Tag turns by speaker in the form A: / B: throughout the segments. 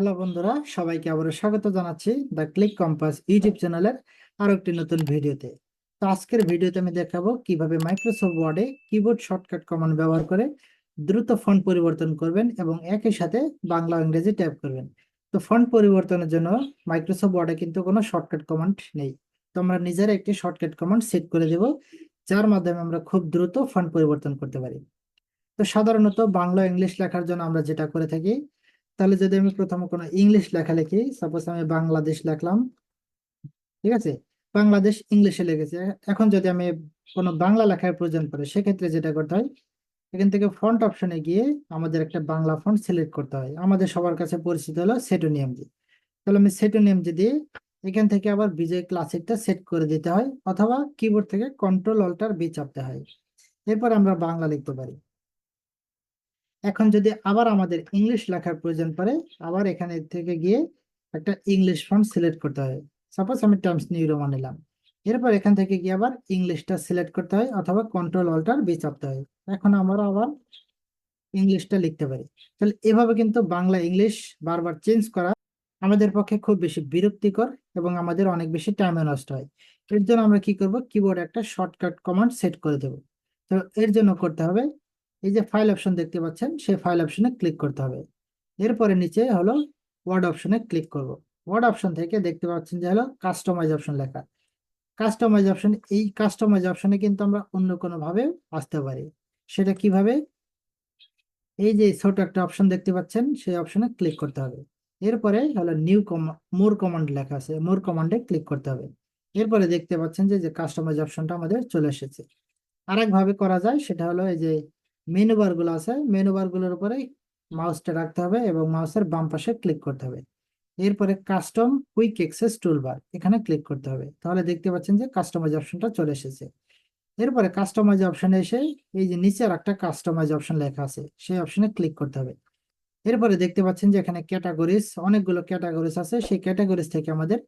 A: Hello বন্ধুরা, সবাইকে আবারও স্বাগত জানাচ্ছি দ্য ক্লিক কম্পাস ইউটিউব চ্যানেলের আরও একটি নতুন ভিডিওতে। তো আজকের ভিডিওতে আমি দেখাবো কীভাবে মাইক্রোসফট ওয়ার্ডে কিবোর্ড শর্টকাট কমান্ড ব্যবহার করে দ্রুত ফন্ট পরিবর্তন করবেন এবং একই সাথে বাংলা ইংরেজি ট্যাপ করবেন। তো ফন্ট পরিবর্তনের জন্য মাইক্রোসফট ওয়ার্ডে কিন্তু কোনো শর্টকাট কমান্ড নেই। তো আমরা নিজেরা একটি শর্টকাট কমান্ড সেট করে দেব, যার মাধ্যমে আমরা খুব দ্রুত ফন্ট পরিবর্তন করতে পারি। তো সাধারণত বাংলা ইংলিশ লেখার জন্য আমরা যেটা করে থাকি তাহলে যদি আমি প্রথমে কোনো ইংলিশ লেখা লিখি সাপোজ আমি বাংলাদেশ লিখলাম, ঠিক আছে? বাংলাদেশ ইংলিশে লিখেছি। এখন যদি আমি কোনো বাংলা লেখার প্রয়োজন পড়ে, সেক্ষেত্রে যেটা করতে হয়, এখান থেকে ফন্ট অপশনে গিয়ে আমাদের একটা বাংলা ফন্ট সিলেক্ট করতে হয়। আমাদের সবার কাছে পরিচিত হলো সেটোনিয়াম জি তাহলে আমি সেটোনিয়াম জি দিয়ে এখান থেকে আবার বিজয় ক্লাসিকটা সেট করে দিতে হয়, অথবা কিবোর্ড থেকে কন্ট্রোল অল্টার বি চাপতে হয়। এরপর আমরা বাংলা লিখতে পারি। এখন যদি আবার আমাদের ইংলিশ লেখার প্রয়োজন পড়ে, আবার এখানে থেকে গিয়ে একটা ইংলিশ ফর্ম সিলেক্ট করতে হয়। সাপোজ আমি টার্মস নিউ রোমান নিলাম এরপর এখান থেকে গিয়ে আবার ইংলিশটা সিলেক্ট করতে হয়, অথবা কন্ট্রোল অল্টার বি চাপতে হয়। এখন আমরা আবার ইংলিশটা লিখতে পারি। তাহলে এভাবে কিন্তু বাংলা ইংলিশ বারবার চেঞ্জ করা আমাদের পক্ষে খুব বেশি বিরক্তিকর এবং আমাদের অনেক বেশি টাইমে নষ্ট হয়। এর জন্য আমরা কি করব? কিবোর্ড একটা শর্টকাট কমান্ড সেট করে দেব। তো এর জন্য করতে হবে এই যে ফাইল অপশন দেখতে পাচ্ছেন, সেই ফাইল অপশনে ক্লিক করতে হবে। এরপরে নিচে হলো ওয়ার্ড অপশনে ক্লিক করব। ওয়ার্ড অপশন থেকে দেখতে পাচ্ছেন যে হলো কাস্টমাইজ অপশন লেখা। কাস্টমাইজ অপশন এই কাস্টমাইজ অপশনে কিন্তু আমরা অন্য কোনো ভাবে আসতে পারি। সেটা কীভাবে? এই যে ছোট একটা অপশন দেখতে পাচ্ছেন, সেই অপশনে ক্লিক করতে হবে। এরপরে হলো নিউ মোর কমান্ড লেখা আছে মোর কমান্ডে ক্লিক করতে হবে। এরপরে দেখতে পাচ্ছেন যে কাস্টমাইজ অপশনটা আমাদের চলে এসেছে। আরেকভাবে করা যায়, সেটা হলো এই যে মেনু বারগুলো আছে, মেনু বারগুলোর উপরে মাউসটা রাখতে হবে এবং মাউসের বাম পাশে ক্লিক করতে হবে। এরপরে কাস্টম কুইক এক্সেস টুলবার এখানে ক্লিক করতে হবে। তাহলে দেখতে পাচ্ছেন যে কাস্টমাইজ অপশনটা চলে এসেছে। এরপরে কাস্টমাইজ অপশনে এসে এই যে নিচে আর একটা কাস্টমাইজ অপশন লেখা আছে, সেই অপশনে ক্লিক করতে হবে। এরপরে দেখতে পাচ্ছেন যে এখানে ক্যাটাগরিজ অনেকগুলো ক্যাটাগরিজ আছে, সেই ক্যাটাগরিজ থেকে আমাদের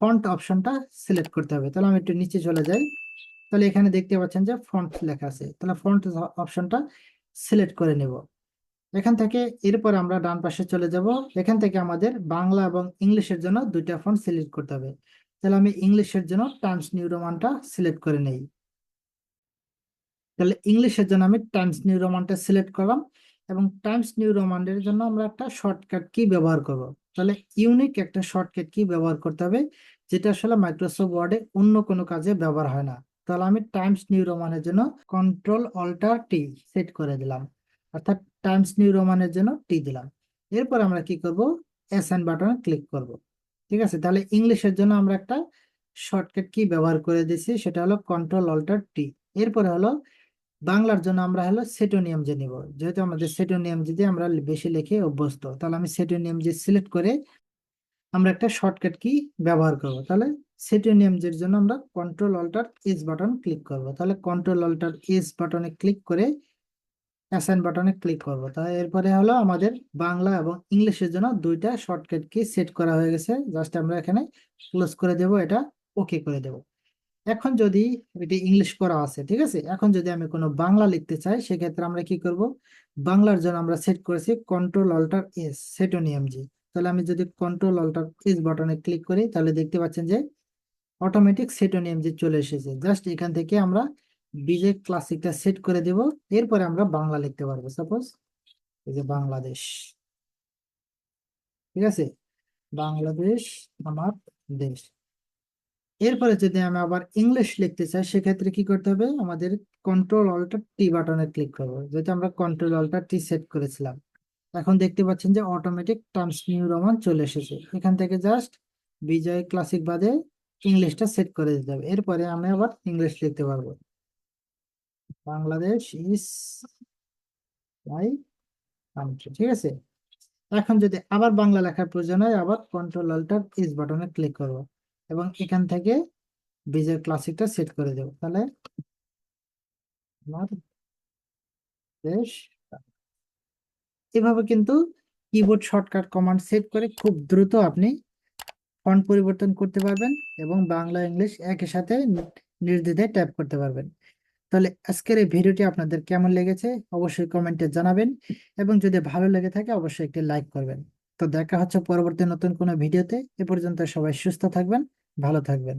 A: ফন্ট অপশনটা সিলেক্ট করতে হবে। তাহলে আমি একটু নিচে চলে যাই। তাহলে এখানে দেখতে পাচ্ছেন যে ফন্ট লেখা আছে। তাহলে ফন্ট অপশনটা সিলেক্ট করে নেব। এখান থেকে এরপর আমরা ডান পাশে চলে যাব। এখান থেকে আমাদের বাংলা এবং ইংলিশের জন্য দুইটা ফন্ট সিলেক্ট করতে হবে। তাহলে আমি ইংলিশের জন্য টাইমস নিউ রোমানটা সিলেক্ট করে নেই। তাহলে ইংলিশের জন্য আমি টাইমস নিউ রোমানটা সিলেক্ট করলাম এবং টাইমস নিউ রোমানের জন্য আমরা একটা শর্টকাট কি ব্যবহার করব। তাহলে ইউনিক একটা শর্টকাট কি ব্যবহার করতে হবে, যেটা আসলে মাইক্রোসফট ওয়ার্ডে অন্য কোনো কাজে ব্যবহার হয় না। তাহলে আমি টাইমস নিউ রোমানের জন্য কন্ট্রোল অল্টার টি সেট করে দিলাম। অর্থাৎ টাইমস নিউ রোমানের জন্য টি দিলাম। এরপর আমরা কি করব? এস এন বাটনে ক্লিক করব। ঠিক আছে? তাহলে ইংলিশের জন্য আমরা একটা শর্টকাট কি ব্যবহার করে দিয়েছি? সেটা হলো কন্ট্রোল অল্টার টি এরপরে হলো বাংলার জন্য আমরা হলো সেটোনিয়াম যে নিব। যেহেতু আমাদের সেটোনিয়াম যদি আমরা বেশি লিখে অভ্যস্ত, তাহলে আমি সেটোনিয়াম যে সিলেক্ট করে আমরা একটা শর্টকাট কি ব্যবহার করব? তাহলে সেটোনিয়াম এর জন্য আমরা control alter S button click করব। তাহলে কন্ট্রোল অল্টার এস বাটনে ক্লিক করে অ্যাসাইন বাটনে ক্লিক করব। তাহলে এরপরে হলো আমাদের বাংলা এবং ইংলিশের জন্য দুইটা শর্টকাট কি সেট করা হয়ে গেছে। জাস্ট আমরা এখানে ক্লোজ করে দেব, এটা ওকে করে দেব। এখন যদি এটি ইংলিশ করা আছে, ঠিক আছে? এখন যদি আমি কোনো বাংলা লিখতে চাই, সেক্ষেত্রে আমরা কি করব? বাংলার জন্য আমরা সেট করেছি কন্ট্রোল অল্টার এস সেটোনিয়াম জি তাহলে আমি যদি কন্ট্রোল অল্টার এস বাটনে ক্লিক করি, তাহলে দেখতে পাচ্ছেন যে অটোমেটিক সেটোনিয়াম যে চলে এসেছে। জাস্ট এখান থেকে আমরা বিজে ক্লাসিকটা সেট করে দেব। এরপরে আমরা বাংলা লিখতে পারব। সাপোজ এই যে বাংলাদেশ। ঠিক আছে? বাংলাদেশ আমার দেশ। এরপরে যদি আমি আবার ইংলিশ লিখতে চাই, সেক্ষেত্রে কি করতে হবে? আমাদের কন্ট্রোল অল্টার টি বাটনে ক্লিক করব। যেহেতু আমরা কন্ট্রোল অল্টার টি সেট করেছিলাম। এখন দেখতে পাচ্ছেন যে অটোমেটিক টার্মস নিউ রোমান চলে এসেছে। এখান থেকে জাস্ট বিজয় ক্লাসিক বাদে ইংলিশটা সেট করে দিতে হবে। এরপরে আমি আবার ইংলিশ লিখতে পারব। বাংলাদেশ ইস মাই কান্ট্রি ঠিক আছে? এখন যদি আবার বাংলা লেখার প্রয়োজন হয়, আবার কন্ট্রোল অল্টার ইস বাটনে ক্লিক করব এবং এখান থেকে বিজয় ক্লাসিকটা সেট করে দেব। তাহলে আমার দেশ এভাবে কিন্তু কিবোর্ড শর্টকাট কমান্ড সেট করে খুব দ্রুত আপনি ফন্ট পরিবর্তন করতে পারবেন এবং বাংলা, ইংলিশ একই সাথে নির্দ্বিধায় টাইপ করতে পারবেন। তাহলে আজকের এই ভিডিওটি আপনাদের কেমন লেগেছে অবশ্যই কমেন্টে জানাবেন এবং যদি ভালো লেগে থাকে অবশ্যই একটি লাইক করবেন। তো দেখা হচ্ছে পরবর্তী নতুন কোনো ভিডিওতে এ পর্যন্ত সবাই সুস্থ থাকবেন, ভালো থাকবেন।